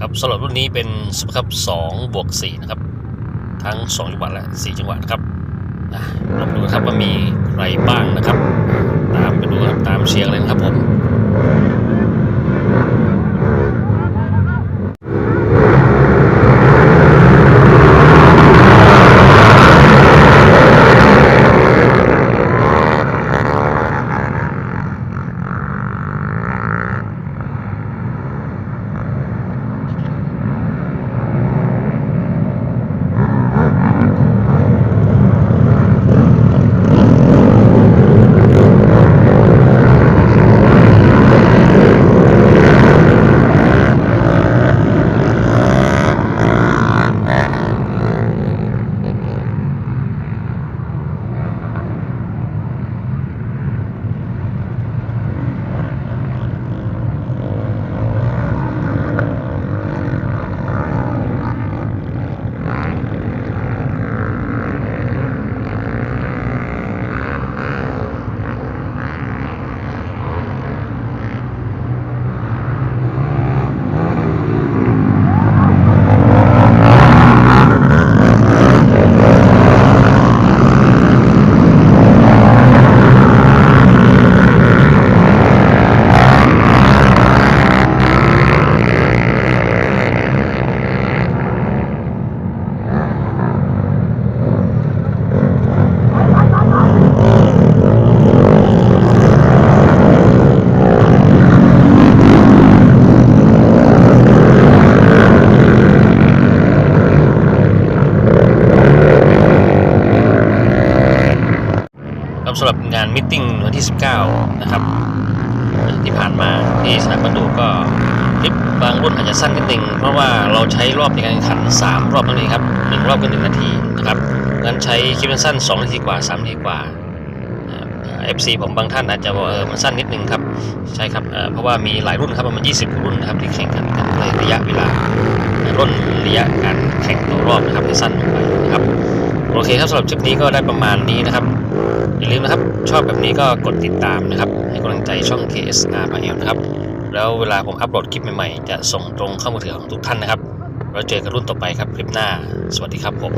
ครับสำหรับรุ่นนี้เป็นสปครับ2บวก4นะครับ ทั้ง 2 จังหวัดและ 4 จังหวัดครับอะเรามาดูกันครับว่ามีใครบ้างนะครับ ตามไปดูครับตามเชียร์เลยครับผม สำหรับงานมิทติ้งวันที่ 19 นะครับ ที่ผ่านมาที่สนามประตูก็คลิปบางรุ่นอาจจะสั้นนิดนึงเพราะว่าเราใช้รอบในการแข่งขัน 3 รอบนั่นเองครับหนึ่งรอบก็1นาทีนะครับงั้นใช้คลิปสั้น2นาทีกว่า3นาทีกว่าเอฟซีผมบางท่านอาจจะบอกเออมันสั้นนิดนึงครับใช่ครับเเพราะว่ามีหลายรุ่นครับประมาณ20 รุ่นนะครับที่แข่งขันกันระยะเวลาร่นระยะการแข่งต่อรอบนะครับให้สั้นลงไปนะครับ โอเคครับสำหรับคลิปนี้ก็ได้ประมาณนี้นะครับ อย่าลืมนะครับ ชอบแบบนี้ก็กดติดตามนะครับ ให้กำลังใจช่อง KSR มาเอลนะครับ แล้วเวลาผมอัปโหลดคลิปใหม่ๆ จะส่งตรงเข้ามือถือของทุกท่านนะครับแล้วเจอกันรุ่นต่อไปครับคลิปหน้า สวัสดีครับผม